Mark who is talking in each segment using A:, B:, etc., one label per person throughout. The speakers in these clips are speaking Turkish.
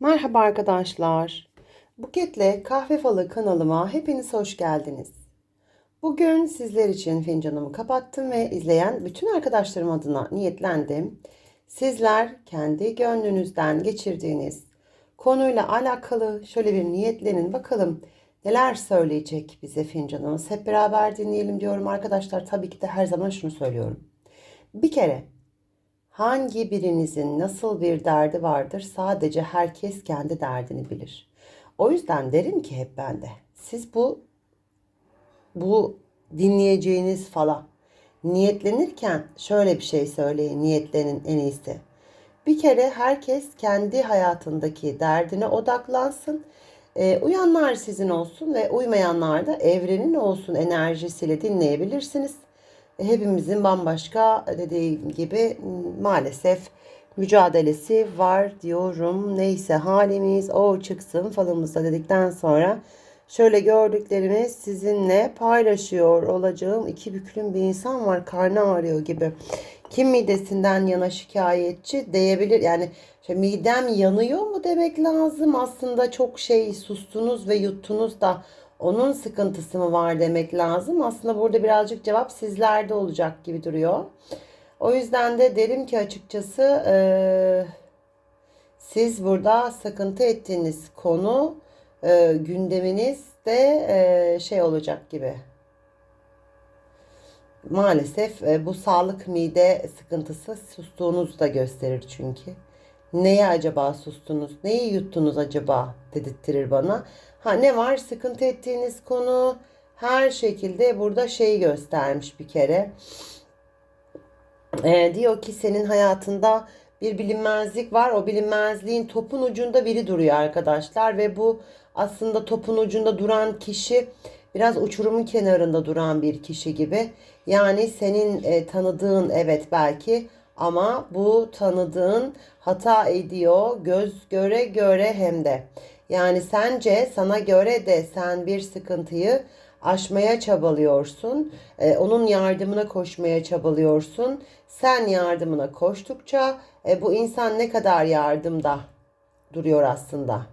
A: Merhaba arkadaşlar. Buketle Kahve Falı kanalıma hepiniz hoş geldiniz. Bugün sizler için fincanımı kapattım ve izleyen bütün arkadaşlarım adına niyetlendim. Sizler kendi gönlünüzden geçirdiğiniz konuyla alakalı şöyle bir niyetlenin bakalım neler söyleyecek bize fincanımız. Hep beraber dinleyelim diyorum arkadaşlar. Tabii ki de her zaman şunu söylüyorum. Bir kere Hangi birinizin nasıl bir derdi vardır sadece herkes kendi derdini bilir. O yüzden derim ki hep bende. Siz bu bu dinleyeceğiniz falan niyetlenirken şöyle bir şey söyleyin niyetlenin en iyisi. Bir kere herkes kendi hayatındaki derdine odaklansın. Ee, uyanlar sizin olsun ve uymayanlar da evrenin olsun enerjisiyle dinleyebilirsiniz hepimizin bambaşka dediğim gibi maalesef mücadelesi var diyorum. Neyse halimiz o çıksın falımızda dedikten sonra şöyle gördüklerimi sizinle paylaşıyor olacağım. iki büklüm bir insan var karnı ağrıyor gibi. Kim midesinden yana şikayetçi diyebilir. Yani işte midem yanıyor mu demek lazım. Aslında çok şey sustunuz ve yuttunuz da onun sıkıntısı mı var demek lazım. Aslında burada birazcık cevap sizlerde olacak gibi duruyor. O yüzden de derim ki açıkçası e, siz burada sıkıntı ettiğiniz konu e, gündeminiz de e, şey olacak gibi. Maalesef e, bu sağlık mide sıkıntısı sustuğunuzu da gösterir çünkü. Neye acaba sustunuz? Neyi yuttunuz acaba dedirttirir bana. Ha ne var? Sıkıntı ettiğiniz konu her şekilde burada şeyi göstermiş bir kere. Ee, diyor ki senin hayatında bir bilinmezlik var. O bilinmezliğin topun ucunda biri duruyor arkadaşlar ve bu aslında topun ucunda duran kişi biraz uçurumun kenarında duran bir kişi gibi. Yani senin e, tanıdığın evet belki ama bu tanıdığın hata ediyor göz göre göre hem de. Yani sence sana göre de sen bir sıkıntıyı aşmaya çabalıyorsun. Ee, onun yardımına koşmaya çabalıyorsun. Sen yardımına koştukça e, bu insan ne kadar yardımda duruyor aslında.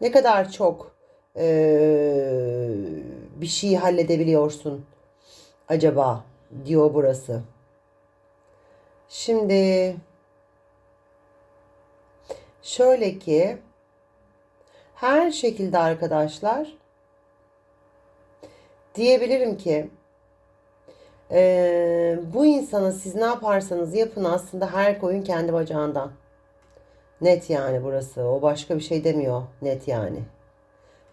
A: Ne kadar çok e, bir şey halledebiliyorsun acaba diyor burası. Şimdi şöyle ki her şekilde arkadaşlar diyebilirim ki e, bu insana siz ne yaparsanız yapın aslında her koyun kendi bacağından. Net yani burası. O başka bir şey demiyor. Net yani.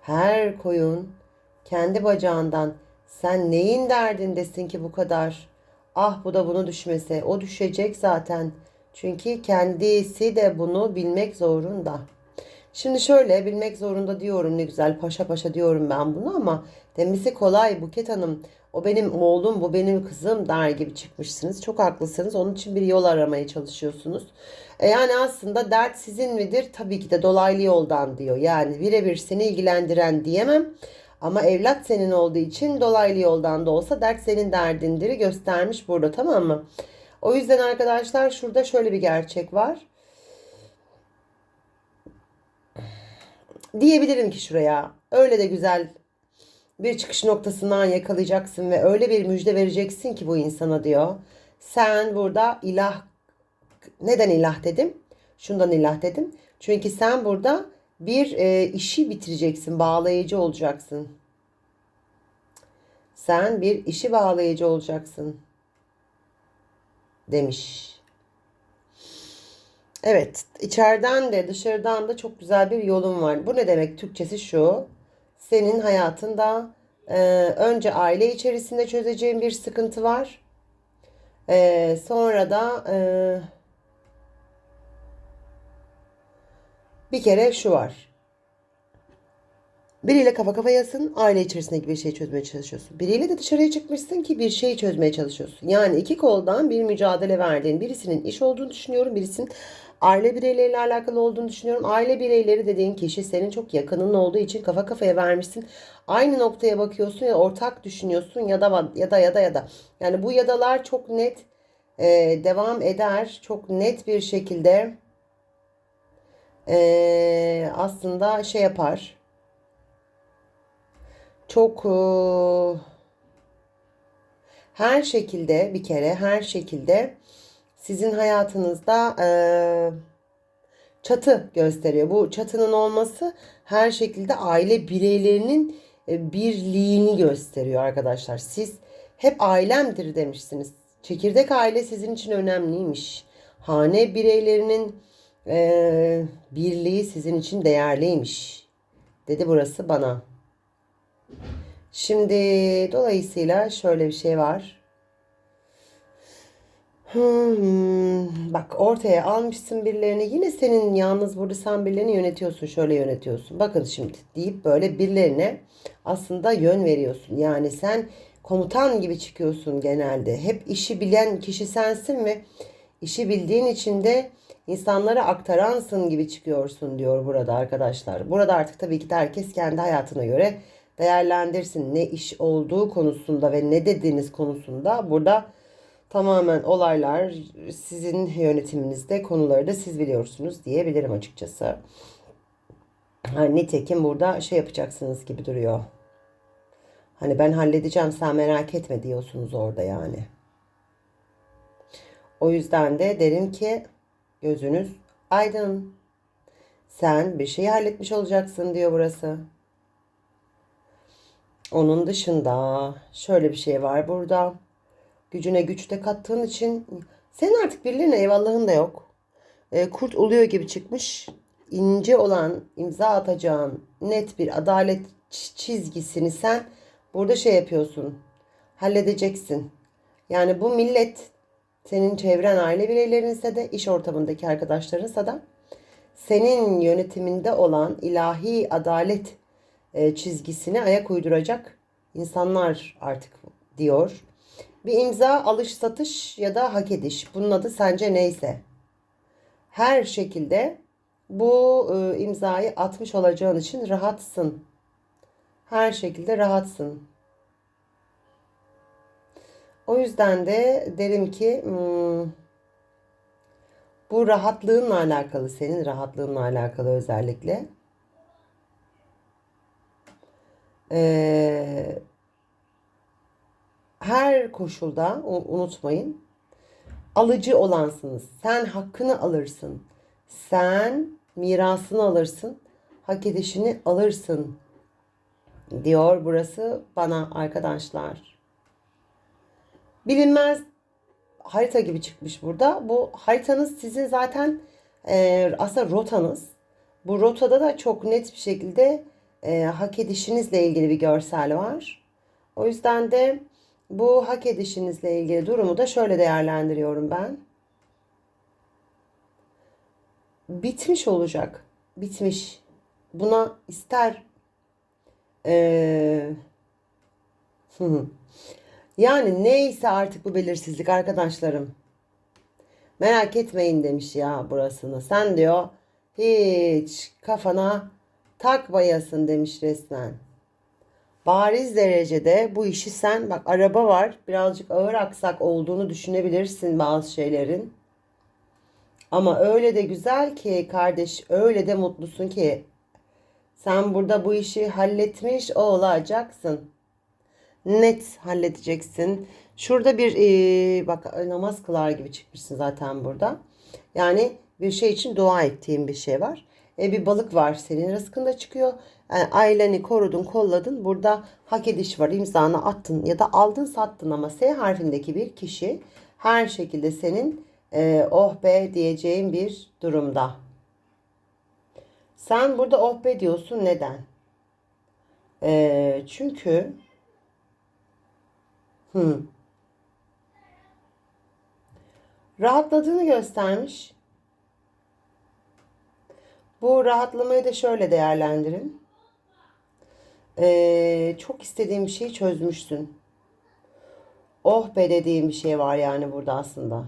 A: Her koyun kendi bacağından. Sen neyin derdindesin ki bu kadar? Ah bu da bunu düşmese. O düşecek zaten. Çünkü kendisi de bunu bilmek zorunda. Şimdi şöyle bilmek zorunda diyorum ne güzel paşa paşa diyorum ben bunu ama demesi kolay Buket Hanım. O benim oğlum bu benim kızım der gibi çıkmışsınız. Çok haklısınız. Onun için bir yol aramaya çalışıyorsunuz. E yani aslında dert sizin midir? Tabii ki de dolaylı yoldan diyor. Yani birebir seni ilgilendiren diyemem. Ama evlat senin olduğu için dolaylı yoldan da olsa dert senin derdindir göstermiş burada tamam mı? O yüzden arkadaşlar şurada şöyle bir gerçek var. Diyebilirim ki şuraya öyle de güzel bir çıkış noktasından yakalayacaksın ve öyle bir müjde vereceksin ki bu insana diyor. Sen burada ilah neden ilah dedim? Şundan ilah dedim. Çünkü sen burada bir e, işi bitireceksin, bağlayıcı olacaksın. Sen bir işi bağlayıcı olacaksın demiş. Evet, içeriden de dışarıdan da çok güzel bir yolun var. Bu ne demek? Türkçesi şu. Senin hayatında e, önce aile içerisinde çözeceğin bir sıkıntı var. E, sonra da e, bir kere şu var. Biriyle kafa kafayasın, aile içerisindeki bir şeyi çözmeye çalışıyorsun. Biriyle de dışarıya çıkmışsın ki bir şeyi çözmeye çalışıyorsun. Yani iki koldan bir mücadele verdiğin birisinin iş olduğunu düşünüyorum, birisinin aile bireyleriyle alakalı olduğunu düşünüyorum. Aile bireyleri dediğin kişi senin çok yakının olduğu için kafa kafaya vermişsin. Aynı noktaya bakıyorsun ya ortak düşünüyorsun ya da ya da ya da ya da. Yani bu yadalar çok net e, devam eder. Çok net bir şekilde e, aslında şey yapar. Çok e, her şekilde bir kere her şekilde sizin hayatınızda e, çatı gösteriyor. Bu çatının olması her şekilde aile bireylerinin e, birliğini gösteriyor arkadaşlar. Siz hep ailemdir demişsiniz. Çekirdek aile sizin için önemliymiş. Hane bireylerinin e, birliği sizin için değerliymiş. Dedi burası bana. Şimdi dolayısıyla şöyle bir şey var. Hmm, bak ortaya almışsın birilerini yine senin yalnız burada sen birilerini yönetiyorsun şöyle yönetiyorsun bakın şimdi deyip böyle birilerine aslında yön veriyorsun yani sen komutan gibi çıkıyorsun genelde hep işi bilen kişi sensin ve işi bildiğin için de insanlara aktaransın gibi çıkıyorsun diyor burada arkadaşlar burada artık tabii ki de herkes kendi hayatına göre değerlendirsin ne iş olduğu konusunda ve ne dediğiniz konusunda burada Tamamen olaylar sizin yönetiminizde, konuları da siz biliyorsunuz diyebilirim açıkçası. Hani nitekim burada şey yapacaksınız gibi duruyor. Hani ben halledeceğim sen merak etme diyorsunuz orada yani. O yüzden de derim ki gözünüz aydın. Sen bir şeyi halletmiş olacaksın diyor burası. Onun dışında şöyle bir şey var burada gücüne güç de kattığın için senin artık birilerine eyvallahın da yok. E, kurt oluyor gibi çıkmış. ince olan imza atacağın net bir adalet çizgisini sen burada şey yapıyorsun. Halledeceksin. Yani bu millet senin çevren aile bireylerinse de iş ortamındaki arkadaşlarınsa da senin yönetiminde olan ilahi adalet e, çizgisine ayak uyduracak insanlar artık diyor. Bir imza alış satış ya da hak ediş. Bunun adı sence neyse. Her şekilde bu e, imzayı atmış olacağın için rahatsın. Her şekilde rahatsın. O yüzden de derim ki hmm, bu rahatlığınla alakalı, senin rahatlığınla alakalı özellikle. Her koşulda unutmayın alıcı olansınız. Sen hakkını alırsın. Sen mirasını alırsın. Hak edişini alırsın. Diyor burası bana arkadaşlar. Bilinmez harita gibi çıkmış burada. Bu haritanız sizin zaten e, aslında rotanız. Bu rotada da çok net bir şekilde e, hak edişinizle ilgili bir görsel var. O yüzden de bu hak edişinizle ilgili durumu da şöyle değerlendiriyorum ben. Bitmiş olacak. Bitmiş. Buna ister ee, yani neyse artık bu belirsizlik arkadaşlarım. Merak etmeyin demiş ya burasını. Sen diyor hiç kafana takmayasın demiş resmen bariz derecede bu işi sen bak araba var birazcık ağır aksak olduğunu düşünebilirsin bazı şeylerin. Ama öyle de güzel ki kardeş öyle de mutlusun ki sen burada bu işi halletmiş olacaksın. Net halledeceksin. Şurada bir e, bak namaz kılar gibi çıkmışsın zaten burada. Yani bir şey için dua ettiğim bir şey var. E, bir balık var senin rızkında çıkıyor. Yani aileni korudun, kolladın. Burada hak ediş var. imzanı attın ya da aldın sattın ama S harfindeki bir kişi her şekilde senin e, oh be diyeceğin bir durumda. Sen burada oh be diyorsun. Neden? E, çünkü hmm, rahatladığını göstermiş. Bu rahatlamayı da şöyle değerlendirin. Ee, çok istediğim bir şeyi çözmüşsün. Oh be dediğim bir şey var yani burada aslında.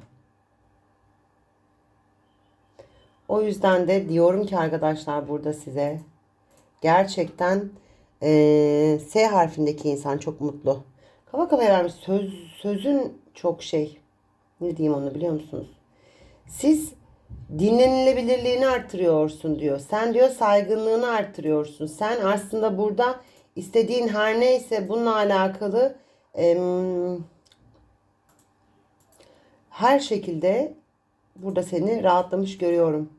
A: O yüzden de diyorum ki arkadaşlar burada size gerçekten e, S harfindeki insan çok mutlu. Kafa kafaya vermiş. Söz, sözün çok şey. Ne diyeyim onu biliyor musunuz? Siz dinlenilebilirliğini artırıyorsun diyor. Sen diyor saygınlığını artırıyorsun. Sen aslında burada istediğin her neyse bununla alakalı em, her şekilde burada seni rahatlamış görüyorum.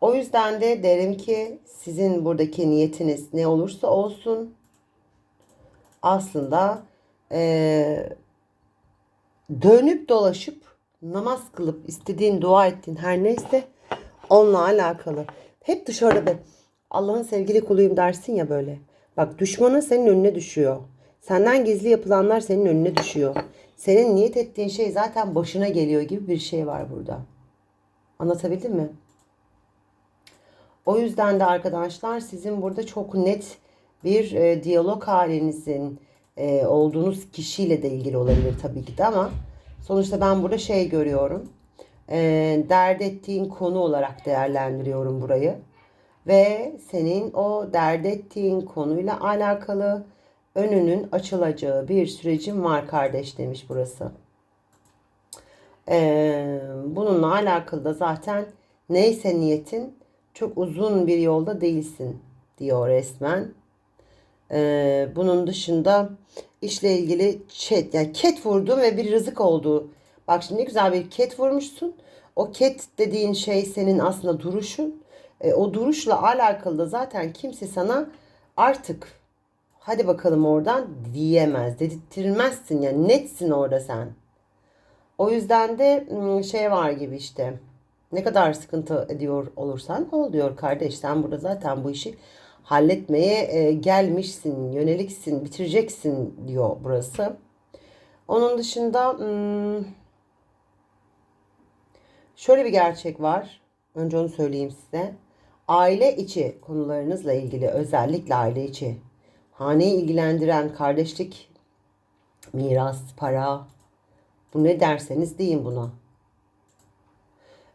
A: O yüzden de derim ki sizin buradaki niyetiniz ne olursa olsun aslında eee, dönüp dolaşıp namaz kılıp istediğin dua ettiğin her neyse onunla alakalı. Hep dışarıda be. Allah'ın sevgili kuluyum dersin ya böyle. Bak düşmanın senin önüne düşüyor. Senden gizli yapılanlar senin önüne düşüyor. Senin niyet ettiğin şey zaten başına geliyor gibi bir şey var burada. Anlatabildim mi? O yüzden de arkadaşlar sizin burada çok net bir e, diyalog halinizin e, olduğunuz kişiyle de ilgili olabilir tabii ki de ama sonuçta ben burada şey görüyorum. E, dert ettiğin konu olarak değerlendiriyorum burayı. Ve senin o dert ettiğin konuyla alakalı önünün açılacağı bir sürecin var kardeş demiş burası. Ee, bununla alakalı da zaten neyse niyetin çok uzun bir yolda değilsin diyor resmen. Ee, bunun dışında işle ilgili chat yani ket vurdun ve bir rızık oldu. Bak şimdi güzel bir ket vurmuşsun. O ket dediğin şey senin aslında duruşun. E, o duruşla alakalı da zaten kimse sana artık hadi bakalım oradan diyemez. Dedirtmezsin yani netsin orada sen. O yüzden de ım, şey var gibi işte. Ne kadar sıkıntı ediyor olursan ol diyor kardeş. Sen burada zaten bu işi halletmeye e, gelmişsin, yöneliksin, bitireceksin diyor burası. Onun dışında ım, şöyle bir gerçek var. Önce onu söyleyeyim size. Aile içi konularınızla ilgili özellikle aile içi haneyi ilgilendiren kardeşlik, miras, para bu ne derseniz deyin buna.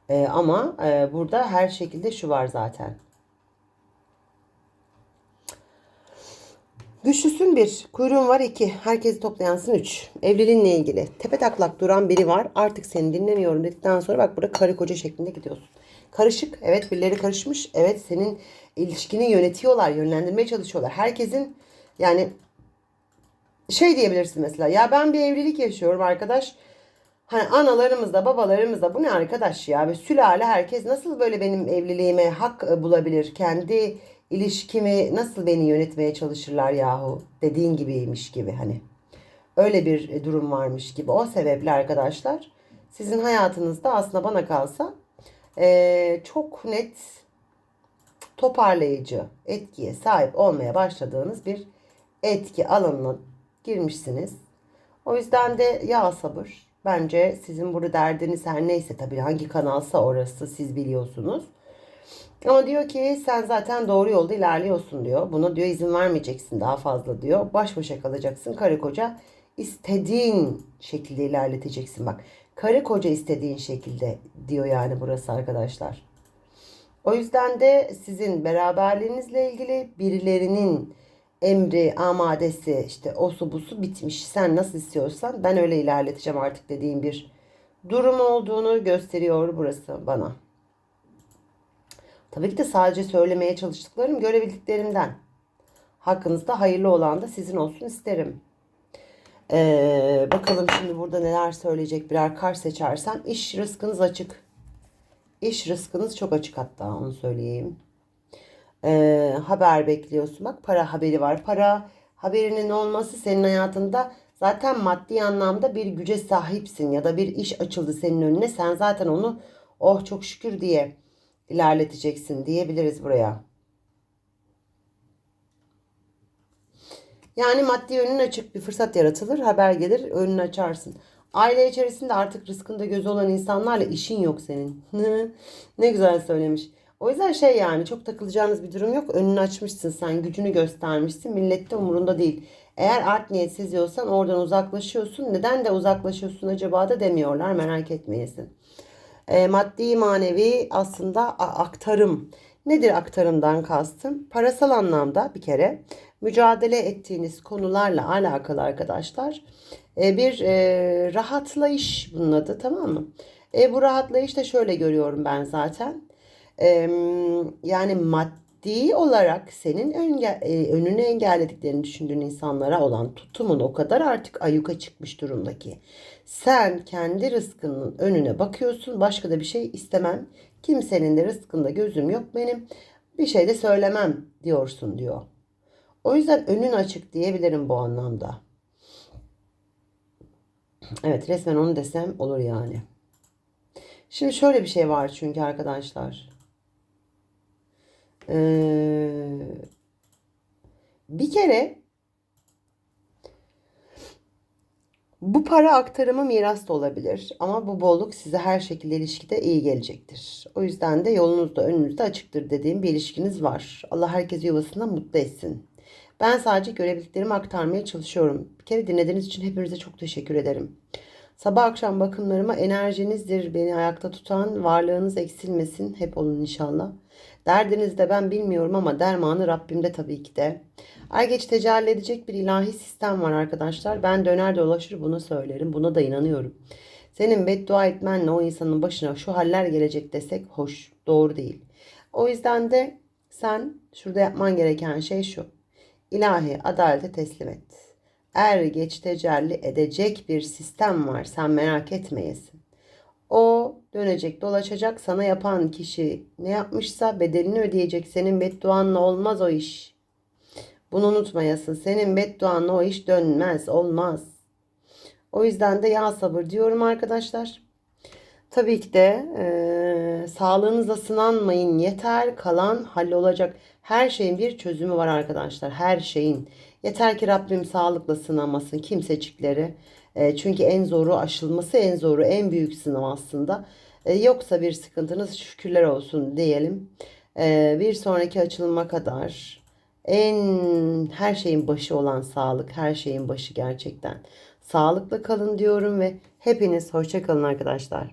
A: Ee, ama e, burada her şekilde şu var zaten. Güçlüsün bir, kuyruğun var iki, herkesi toplayansın üç. Evliliğinle ilgili tepe taklak duran biri var. Artık seni dinlemiyorum dedikten sonra bak burada karı koca şeklinde gidiyorsun. Karışık, evet birileri karışmış. Evet senin ilişkini yönetiyorlar, yönlendirmeye çalışıyorlar. Herkesin yani şey diyebilirsin mesela ya ben bir evlilik yaşıyorum arkadaş. Hani analarımız da babalarımız da bu ne arkadaş ya ve sülale herkes nasıl böyle benim evliliğime hak e, bulabilir? Kendi ilişkimi nasıl beni yönetmeye çalışırlar yahu dediğin gibiymiş gibi hani. Öyle bir durum varmış gibi. O sebeple arkadaşlar sizin hayatınızda aslında bana kalsa e, çok net toparlayıcı etkiye sahip olmaya başladığınız bir etki alanına girmişsiniz. O yüzden de ya sabır. Bence sizin burada derdiniz her neyse tabii hangi kanalsa orası siz biliyorsunuz. Ama diyor ki sen zaten doğru yolda ilerliyorsun diyor. Buna diyor izin vermeyeceksin daha fazla diyor. Baş başa kalacaksın karı koca. istediğin şekilde ilerleteceksin bak. Karı koca istediğin şekilde diyor yani burası arkadaşlar. O yüzden de sizin beraberliğinizle ilgili birilerinin emri, amadesi, işte osu busu bitmiş. Sen nasıl istiyorsan ben öyle ilerleteceğim artık dediğim bir durum olduğunu gösteriyor burası bana. Tabii ki de sadece söylemeye çalıştıklarım görebildiklerimden. Hakkınızda hayırlı olan da sizin olsun isterim. Ee, bakalım şimdi burada neler söyleyecek birer kar seçersem. iş rızkınız açık. İş rızkınız çok açık hatta onu söyleyeyim. Ee, haber bekliyorsun. Bak para haberi var. Para haberinin olması senin hayatında zaten maddi anlamda bir güce sahipsin ya da bir iş açıldı senin önüne. Sen zaten onu oh çok şükür diye ilerleteceksin diyebiliriz buraya. Yani maddi önün açık bir fırsat yaratılır, haber gelir, önünü açarsın. Aile içerisinde artık rızkında gözü olan insanlarla işin yok senin. ne güzel söylemiş. O yüzden şey yani çok takılacağınız bir durum yok. Önünü açmışsın sen, gücünü göstermişsin. Millet de umurunda değil. Eğer art niyet seziyorsan oradan uzaklaşıyorsun. Neden de uzaklaşıyorsun acaba da demiyorlar merak etmeyesin. E, maddi manevi aslında aktarım. Nedir aktarımdan kastım? Parasal anlamda bir kere mücadele ettiğiniz konularla alakalı arkadaşlar e, bir e, rahatlayış bunun adı tamam mı? E, bu rahatlayış da şöyle görüyorum ben zaten. E, yani maddi olarak senin önge, e, önünü engellediklerini düşündüğün insanlara olan tutumun o kadar artık ayyuka çıkmış durumda ki. Sen kendi rızkının önüne bakıyorsun. Başka da bir şey istemem. Kimsenin de rızkında gözüm yok benim. Bir şey de söylemem diyorsun diyor. O yüzden önün açık diyebilirim bu anlamda. Evet resmen onu desem olur yani. Şimdi şöyle bir şey var çünkü arkadaşlar. Ee, bir kere bu para aktarımı miras da olabilir ama bu bolluk size her şekilde ilişkide iyi gelecektir. O yüzden de yolunuz da önünüzde açıktır dediğim bir ilişkiniz var. Allah herkesi yuvasında mutlu etsin. Ben sadece görebildiklerimi aktarmaya çalışıyorum. Bir kere dinlediğiniz için hepinize çok teşekkür ederim. Sabah akşam bakımlarıma enerjinizdir beni ayakta tutan. Varlığınız eksilmesin. Hep olun inşallah. Derdiniz de ben bilmiyorum ama dermanı Rabbimde tabii ki de. Ay geç tecelli edecek bir ilahi sistem var arkadaşlar. Ben döner dolaşır bunu söylerim. Buna da inanıyorum. Senin beddua etmenle o insanın başına şu haller gelecek desek hoş, doğru değil. O yüzden de sen şurada yapman gereken şey şu. İlahi adalete teslim et. Er geç tecelli edecek bir sistem var. Sen merak etmeyesin. O dönecek dolaşacak sana yapan kişi ne yapmışsa bedelini ödeyecek. Senin bedduanla olmaz o iş. Bunu unutmayasın. Senin bedduanla o iş dönmez, olmaz. O yüzden de ya sabır diyorum arkadaşlar. Tabii ki de e, sağlığınıza sınanmayın yeter kalan hallolacak. Her şeyin bir çözümü var arkadaşlar. Her şeyin. Yeter ki Rabbim sağlıkla sınamasın kimsecikleri. E, çünkü en zoru aşılması en zoru en büyük sınav aslında. E, yoksa bir sıkıntınız şükürler olsun diyelim. E, bir sonraki açılıma kadar en her şeyin başı olan sağlık, her şeyin başı gerçekten. Sağlıkla kalın diyorum ve hepiniz hoşça kalın arkadaşlar.